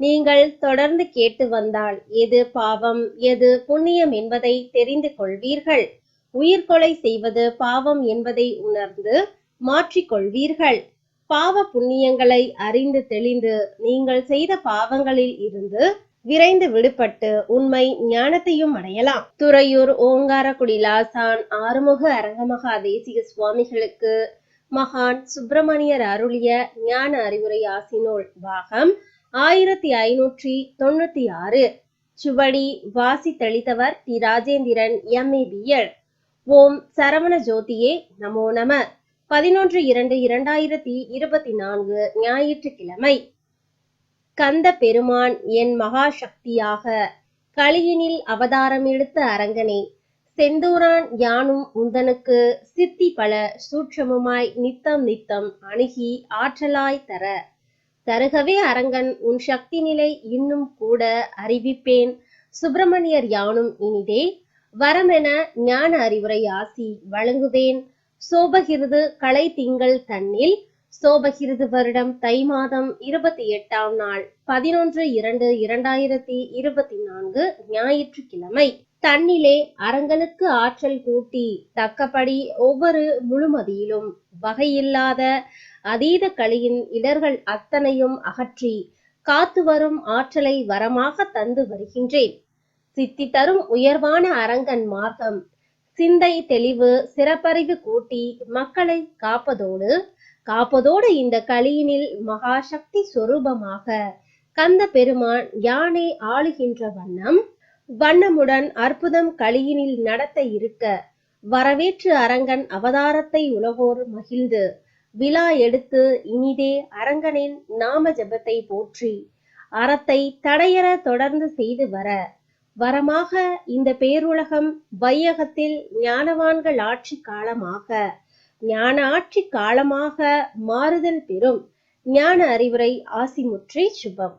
நீங்கள் தொடர்ந்து கேட்டு வந்தால் எது பாவம் எது புண்ணியம் என்பதை தெரிந்து கொள்வீர்கள். உயிர்கொலை செய்வது பாவம் என்பதை உணர்ந்து மாற்றிக்கொள்வீர்கள் பாவ புண்ணியங்களை அறிந்து தெளிந்து நீங்கள் செய்த பாவங்களில் இருந்து விரைந்து விடுபட்டு உண்மை ஞானத்தையும் அடையலாம். துறையூர் ஓங்காரக்குடி லாசான் ஆறுமுக அரங்கமகா தேசிக சுவாமிகளுக்கு மகான் சுப்பிரமணியர் அருளிய ஞான அறிவுரை ஆசினோல் பாகம் ஆயிரத்தி ஐநூற்றி தொண்ணூத்தி ஆறு. சுவடி வாசி தெளித்தவர் டி ராஜேந்திரன் எம்ஏ ஓம் சரவண ஜோதியே நமோ நம. பதினொன்று இரண்டு இரண்டாயிரத்தி இருபத்தி நான்கு ஞாயிற்றுக்கிழமை. கந்த பெருமான் என் மகா சக்தியாக கலியினில் அவதாரம் எடுத்த அரங்கனே செந்தூரான் யானும் உந்தனுக்கு சித்தி பல சூட்சமுமாய் நித்தம் நித்தம் அணுகி ஆற்றலாய் தர. தருகவே அரங்கன் உன் சக்தி நிலை இன்னும் கூட அறிவிப்பேன். சுப்பிரமணியர் யானும் இனிதே வரமென ஞான அறிவுரை ஆசி வழங்குவேன். சோபகிருது கலை திங்கள் தன்னில் சோபகிருது வருடம் தை மாதம் இருபத்தி எட்டாம் நாள் பதினொன்று இரண்டு இரண்டாயிரத்தி இருபத்தி நான்கு ஞாயிற்றுக்கிழமை. தன்னிலே அரங்கனுக்கு ஆற்றல் கூட்டி தக்கபடி ஒவ்வொரு முழுமதியிலும் வகையில்லாத அதீத களியின் இடர்கள் அத்தனையும் அகற்றி காத்து வரும் ஆற்றலை வரமாக தந்து வருகின்றேன். சித்தி தரும் உயர்வான அரங்கன் மார்க்கம் சிந்தை தெளிவு சிறப்பறிவு கூட்டி மக்களை காப்பதோடு காப்பதோடு இந்த கலியினில் மகாசக்தி சொரூபமாக கந்த பெருமான் யானை ஆளுகின்ற வண்ணம் வண்ணமுடன் அற்புதம் கலியினில் நடத்த இருக்க வரவேற்று அரங்கன் அவதாரத்தை உலகோர் மகிழ்ந்து விழா எடுத்து இனிதே அரங்கனின் நாம ஜபத்தை போற்றி அறத்தை தடையற தொடர்ந்து செய்து வர வரமாக இந்த பேருலகம் வையகத்தில் ஞானவான்கள் ஆட்சி காலமாக ஞான ஆட்சி காலமாக மாறுதல் பெறும். ஞான அறிவுரை ஆசிமுற்றி சுபம்.